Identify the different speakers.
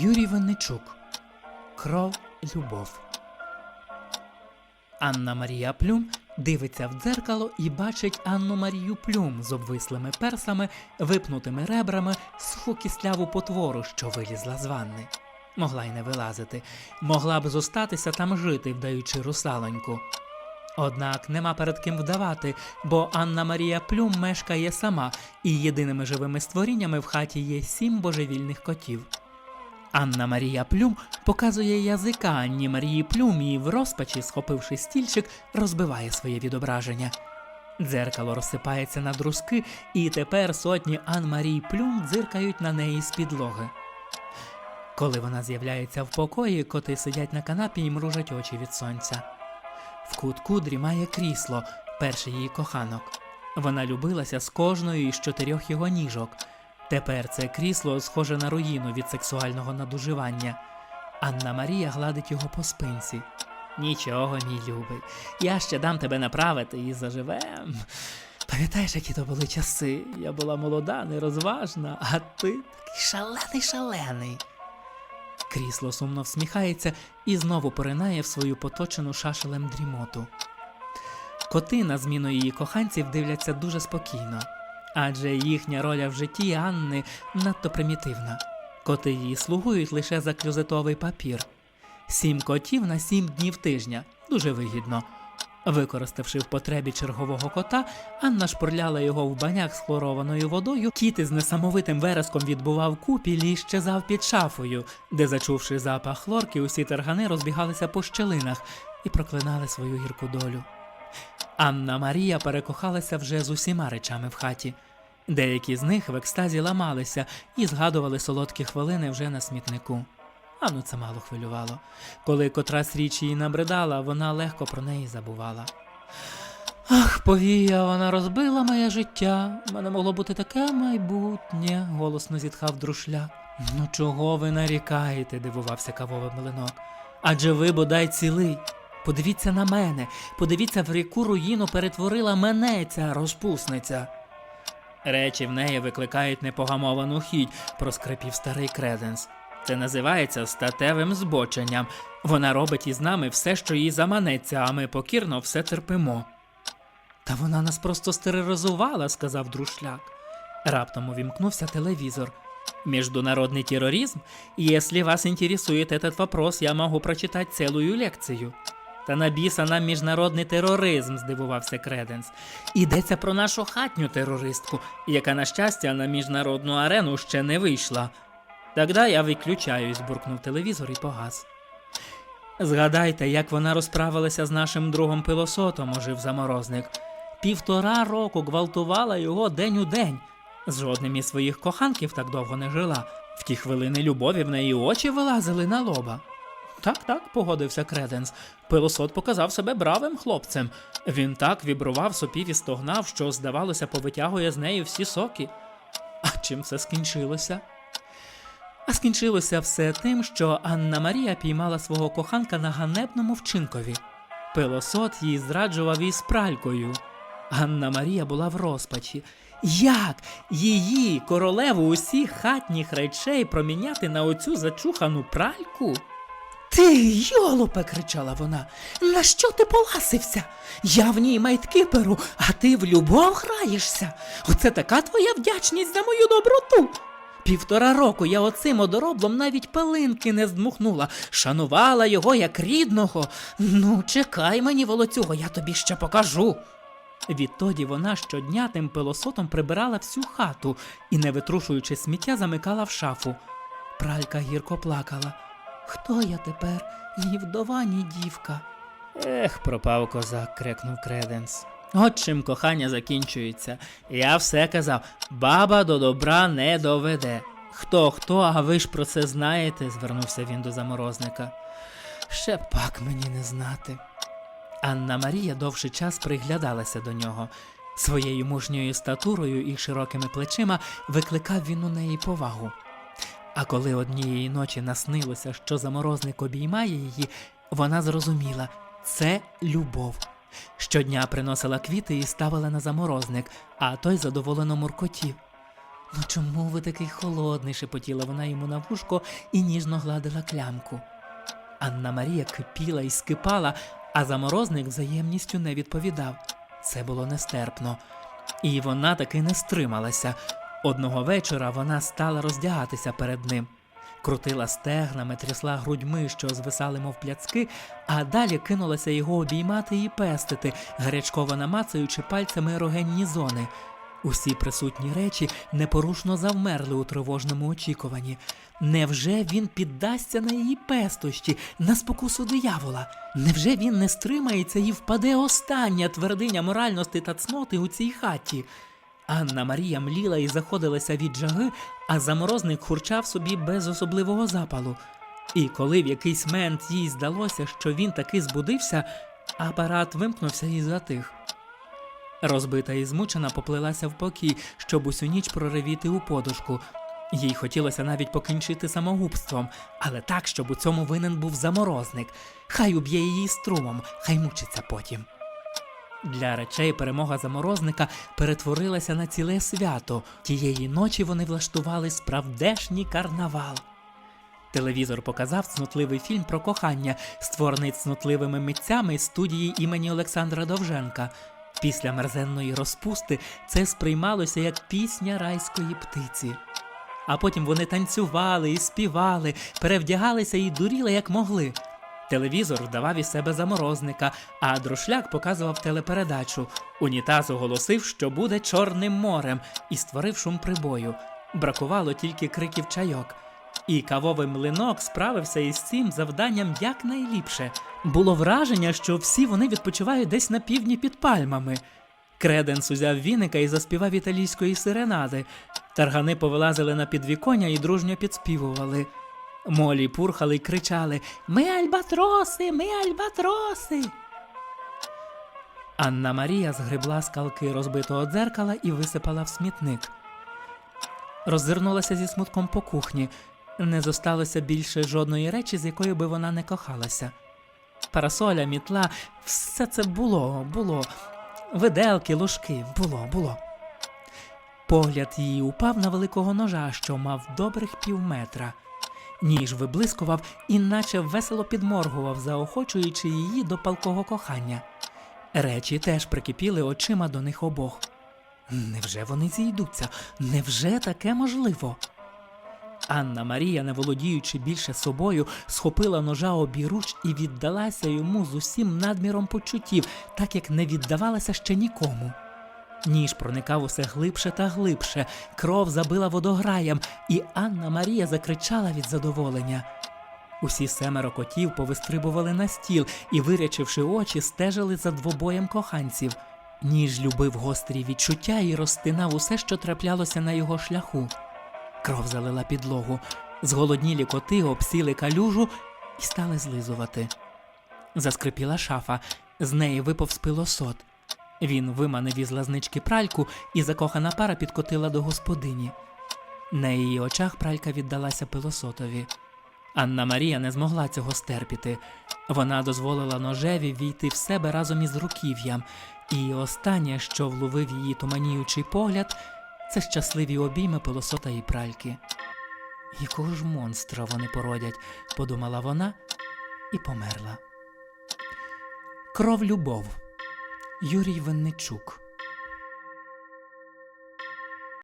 Speaker 1: Юрій Винничук. Кров, любов. Анна Марія Плюм дивиться в дзеркало і бачить Анну Марію Плюм з обвислими персами, випнутими ребрами, суху кисляву потвору, що вилізла з ванни. Могла й не вилазити, могла б зостатися там жити, вдаючи русалоньку. Однак нема перед ким вдавати, бо Анна Марія Плюм мешкає сама, і єдиними живими створіннями в хаті є сім божевільних котів. Анна Марія Плюм показує язика Анні Марії Плюм і в розпачі, схопивши стільчик, розбиває своє відображення. Дзеркало розсипається на друзки, і тепер сотні Ан Марій Плюм дзиркають на неї з підлоги. Коли вона з'являється в покої, коти сидять на канапі і мружать очі від сонця. В кутку дрімає крісло, перший її коханок. Вона любилася з кожною із чотирьох його ніжок. Тепер це крісло схоже на руїну від сексуального надуживання. Анна Марія гладить його по спинці. Нічого, мій любий, я ще дам тебе направити і заживем. Пам'ятаєш, які то були часи? Я була молода, нерозважна, а ти такий шалений, шалений. Крісло сумно всміхається і знову поринає в свою поточену шашелем дрімоту. Коти на зміну її коханців дивляться дуже спокійно, адже їхня роля в житті Анни надто примітивна. Коти її слугують лише за клюзетовий папір. Сім котів на сім днів тижня дуже вигідно. Використавши в потребі чергового кота, Анна шпурляла його в баняк з хлорованою водою. Кіт із несамовитим вереском відбував купіль і щезав під шафою, де, зачувши запах хлорки, усі таргани розбігалися по щелинах і проклинали свою гірку долю. Анна Марія перекохалася вже з усіма речами в хаті. Деякі з них в екстазі ламалися і згадували солодкі хвилини вже на смітнику. Анну це мало хвилювало. Коли котрась річ її набридала, вона легко про неї забувала. Ах, повія, вона розбила моє життя. Мене могло бути таке майбутнє, голосно зітхав друшляк. Ну чого ви нарікаєте? дивувався кавовий млинок. Адже ви бодай цілий. Подивіться на мене, подивіться, в яку руїну перетворила мене ця розпусниця. Речі в неї викликають непогамовану хідь, проскрипів старий креденс. Це називається статевим збоченням. Вона робить із нами все, що їй заманеться, а ми покірно все терпимо. Та вона нас просто стероризувала, сказав друшляк. Раптом увімкнувся телевізор. Международный терроризм? Если вас интересует этот вопрос, я могу прочитать целую лекцію. Та на біса нам міжнародний тероризм, здивувався Креденс. Йдеться про нашу хатню терористку, яка, на щастя, на міжнародну арену ще не вийшла. Тогда я виключаюсь, буркнув телевізор і погас. Згадайте, як вона розправилася з нашим другом пилосотом, ожив заморозник. Півтора року гвалтувала його день у день. З жодним із своїх коханків так довго не жила. В ті хвилини любові в неї очі вилазили на лоба. Так, так, погодився Креденс. Пилосот показав себе бравим хлопцем. Він так вібрував, сопів і стогнав, що, здавалося, повитягує з неї всі соки. А чим це скінчилося? А скінчилося все тим, що Анна Марія піймала свого коханка на ганебному вчинкові. Пилосот її зраджував із пралькою. Анна Марія була в розпачі. Як її, королеву усіх хатніх речей, проміняти на оцю зачухану пральку? Ти, йолопе, кричала вона, на що ти поласився? Я в ній майтки перу, а ти в любов граєшся. Оце така твоя вдячність за мою доброту. Півтора року я оцим одороблом навіть пилинки не здмухнула, шанувала його як рідного. Ну, чекай мені, волоцюго, я тобі ще покажу. Відтоді вона щодня тим пилосотом прибирала всю хату і, не витрушуючи сміття, замикала в шафу. Пралька гірко плакала. Хто я тепер? Ні вдова, ні дівка. Ех, пропав козак, крикнув Креденс. От чим кохання закінчується. Я все казав, баба до добра не доведе. Хто, хто, а ви ж про це знаєте, звернувся він до заморозника. Ще пак мені не знати. Анна Марія довший час приглядалася до нього. Своєю мужньою статурою і широкими плечима викликав він у неї повагу. А коли однієї ночі наснилося, що заморозник обіймає її, вона зрозуміла це любов. Щодня приносила квіти і ставила на заморозник, а той задоволено муркотів. Ну чому ви такий холодний? шепотіла вона йому на вушко і ніжно гладила клямку. Анна Марія кипіла і скипала, а заморозник взаємністю не відповідав. Це було нестерпно. І вона таки не стрималася. Одного вечора вона стала роздягатися перед ним. Крутила стегнами, трясла грудьми, що звисали, мов пляцки, а далі кинулася його обіймати і пестити, гарячково намацаючи пальцями ерогенні зони. Усі присутні речі непорушно завмерли у тривожному очікуванні. Невже він піддасться на її пестощі, на спокусу диявола? Невже він не стримається і впаде остання твердиня моральності та цноти у цій хаті? Анна Марія мліла і заходилася від жаги, а заморозник хурчав собі без особливого запалу. І коли в якийсь мент їй здалося, що він таки збудився, апарат вимкнувся і затих. Розбита і змучена поплилася в покій, щоб усю ніч проривіти у подушку. Їй хотілося навіть покінчити самогубством, але так, щоб у цьому винен був заморозник. Хай уб'є її струмом, хай мучиться потім. Для речей перемога заморозника перетворилася на ціле свято. Тієї ночі вони влаштували справдешній карнавал. Телевізор показав цнотливий фільм про кохання, створений цнотливими митцями студії імені Олександра Довженка. Після мерзенної розпусти це сприймалося як пісня райської птиці. А потім вони танцювали і співали, перевдягалися і дуріли як могли. Телевізор вдавав із себе заморозника, а друшляк показував телепередачу. Унітаз оголосив, що буде Чорним морем, і створив шум прибою. Бракувало тільки криків чайок. І кавовий млинок справився із цим завданням якнайліпше. Було враження, що всі вони відпочивають десь на півдні під пальмами. Креденс узяв віника і заспівав італійської сиренади. Таргани повилазили на підвіконня і дружньо підспівували. Молі пурхали й кричали Ми альбатроси, ми альбатроси. Анна Марія згребла скалки розбитого дзеркала і висипала в смітник. Роззирнулася зі смутком по кухні. Не зосталося більше жодної речі, з якою би вона не кохалася. Парасоля, мітла, все це було, було. Виделки, ложки, було, було. Погляд її упав на великого ножа, що мав добрих півметра. Ніж виблискував і наче весело підморгував, заохочуючи її до палкого кохання. Речі теж прикипіли очима до них обох. Невже вони зійдуться? Невже таке можливо? Анна Марія, не володіючи більше собою, схопила ножа обіруч і віддалася йому з усім надміром почуттів, так як не віддавалася ще нікому. Ніж проникав усе глибше та глибше, кров забила водограєм, і Анна Марія закричала від задоволення. Усі семеро котів повистрибували на стіл і, вирячивши очі, стежили за двобоєм коханців. Ніж любив гострі відчуття і розтинав усе, що траплялося на його шляху. Кров залила підлогу, зголоднілі коти обсіли калюжу і стали злизувати. Заскрипіла шафа, з неї виповз пилосот. Він виманив із лазнички пральку, і закохана пара підкотила до господині. На її очах пралька віддалася пилосотові. Анна Марія не змогла цього стерпіти. Вона дозволила ножеві війти в себе разом із руків'ям, і останнє, що вловив її туманіючий погляд, це щасливі обійми пилосота і пральки. Якого ж монстра вони породять, подумала вона і померла. Кров любов. Юрій Винничук